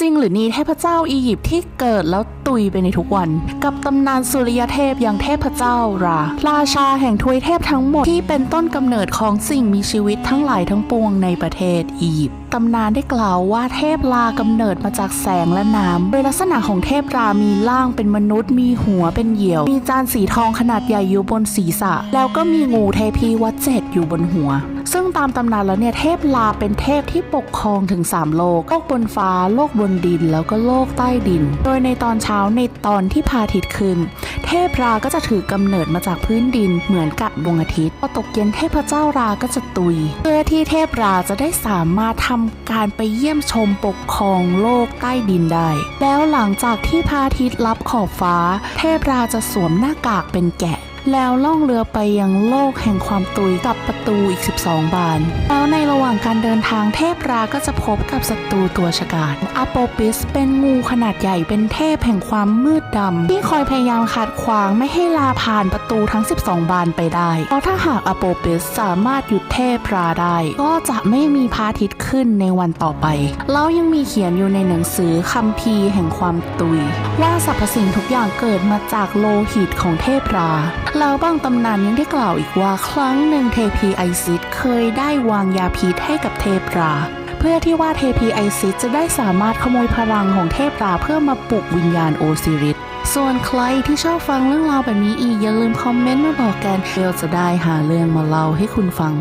จริงหรือนี่เทพเจ้าอียิปต์ที่เกิดแล้วตุยไปในทุกวัน กับตำนานสุริยเทพอย่างเทพเจ้ารา ราชาแห่งทวยเทพทั้งหมดที่เป็นต้นกำเนิดของสิ่งมีชีวิตทั้งหลายทั้งปวงในประเทศอียิปต์ตำนานได้กล่าวว่าเทพลากำเนิดมาจากแสงและน้ำโดยลักษณะของเทพรามีร่างเป็นมนุษย์ มีหัวเป็นเหยี่ยว มีจานสีทองขนาดใหญ่อยู่บนศีรษะ แล้วก็มีงูเทพีวัดเจ็ดอยู่บนหัว ซึ่งตามตำนานแล้วเนี่ยเทพลาเป็นเทพที่ปกครองถึง 3 โลก โลกบนฟ้า โลกบนดิน แล้วก็โลกใต้ดิน โดยในตอนเช้าในตอนที่พระอาทิตย์ขึ้น เทพราก็จะถือกำเนิดมาจากพื้นดินเหมือนกับดวงอาทิตย์ พอตกเย็นเทพเจ้าราก็จะตุย เพื่อที่เทพราจะได้สามารถทำการไปเยี่ยมชมปกครองโลกใต้ดินได้ แล้วหลังจากที่พระอาทิตย์ลับขอบฟ้า เทพราจะสวมหน้ากากเป็นแกะ แล้วล่องเรือไปยังโลกแห่งความตุยกับประตูอีก 12 บาน แล้วในระหว่างการเดินทางเทพราก็จะพบกับศัตรูตัวฉกาจอโปปิสเป็นงูขนาดใหญ่เป็นเทพแห่งความมืดดำ ที่คอยพยายามขัดขวางไม่ให้ลาผ่านประตูทั้ง 12 บานไปได้ เพราะถ้าหากอโปปิสสามารถหยุดเทพราได้ ก็จะไม่มีพระอาทิตย์ขึ้นในวันต่อไป แล้วยังมีเขียนอยู่ในหนังสือคัมภีร์แห่งความตุย ว่าสรรพสิ่งทุกอย่างเกิดมาจากโลหิตของเทพราแล้วบางตำนานยังได้กล่าวอีกว่าครั้งหนึ่งเทพีไอซิสเคยได้วางยาพิษให้กับเทพรา เพื่อที่ว่าเทพีไอซิสจะได้สามารถขโมยพลังของเทพราเพื่อมาปลุกวิญญาณโอซิริสส่วนใครที่ชอบฟังเรื่องราวแบบนี้อีกอย่าลืมคอมเมนต์มาบอกกันเดี๋ยวจะได้หาเรื่องมาเล่าให้คุณฟัง